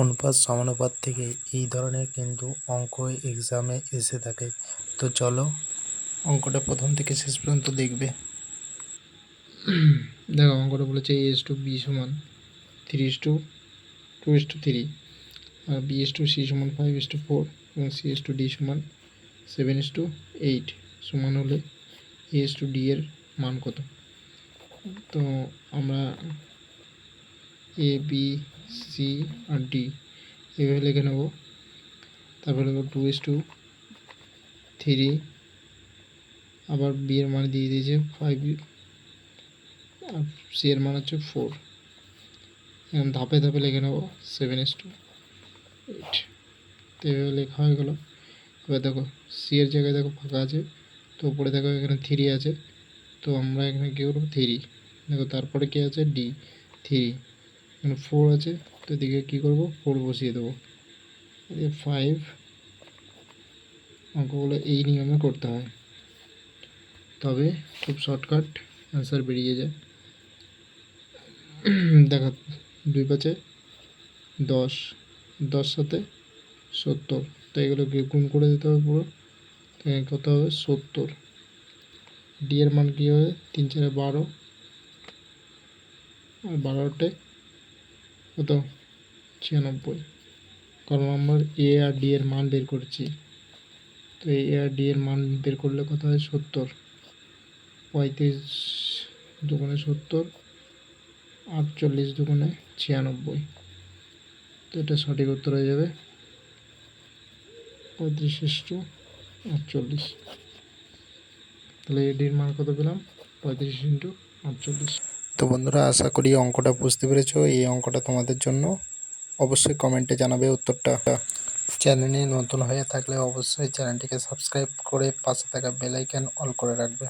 অনুপাত সমানুপাত থেকে এই ধরনের কিন্তু অঙ্ক এক্সামে এসে থাকে। তো চলো অঙ্কটা প্রথম থেকে শেষ পর্যন্ত দেখবে। দেখো, অঙ্কটা বলেছে এ এস টু বি সমান three is to two is to three R B is to C সমান ফাইভ এস টু ফোর এবং সি এস টু ডি সমান সেভেন এস টু এইট সমান হলে এ এস টু ডি এর মান কত? তো আমরা এ বি সি আর ডি। এভাবে লিখে নেব। তারপরে লিখব টু এস টু থ্রি আবার বি এর মান দিয়ে দিয়েছে ফাইভ আর সি এর মান হচ্ছে ফোর এখন ধাপে ধাপে লিখে নেব সেভেন এস টু এইট তো এভাবে লেখা হয়ে গেলো। এবার দেখো সি এর জায়গায় দেখো ফাঁকা আছে, তো উপরে দেখো এখানে থ্রি আছে। তো আমরা এখানে কী করব থ্রি দেখো তারপরে কী আছে? ডি থ্রি এখানে ফোর আছে, তো এদিকে কী করব? ফোর বসিয়ে দেবো। এদিকে ফাইভ অঙ্কগুলো এই নিয়মে করতে হয়। তবে খুব শর্টকাট অ্যান্সার বেরিয়ে যায়। দেখা, দুই পাঁচে, দশ দশ সাথে সত্তর। তো এগুলোকে গুণ করে দিতে হবে পুরো। কত হবে? সত্তর। ডি এর মান কী হবে? তিন চারে বারো। আর বারোটে কত? ছিয়ানব্বই। কারণ আমরা এ আর ডি এর মান বের করছি। তো এ আর ডি এর মান বের করলে কত হয়? সত্তর। পঁয়ত্রিশ দুগুণে সত্তর, আটচল্লিশ দুগুণে ছিয়ানব্বই। তো এটা সঠিক উত্তর হয়ে যাবে। পঁয়ত্রিশ ইস্টু আটচল্লিশ। তাহলে এডির মান কত পেলাম? পঁয়ত্রিশ ইন্টু আটচল্লিশ। তো বন্ধুরা, আশা করি অঙ্কটা বুঝতে পেরেছ। এই অঙ্কটা তোমাদের জন্য অবশ্যই কমেন্টে জানাবে উত্তরটা। চ্যানেলে নতুন হয়ে থাকলে অবশ্যই চ্যানেলটিকে সাবস্ক্রাইব করে পাশে থাকা বেলাইকান অল করে রাখবে।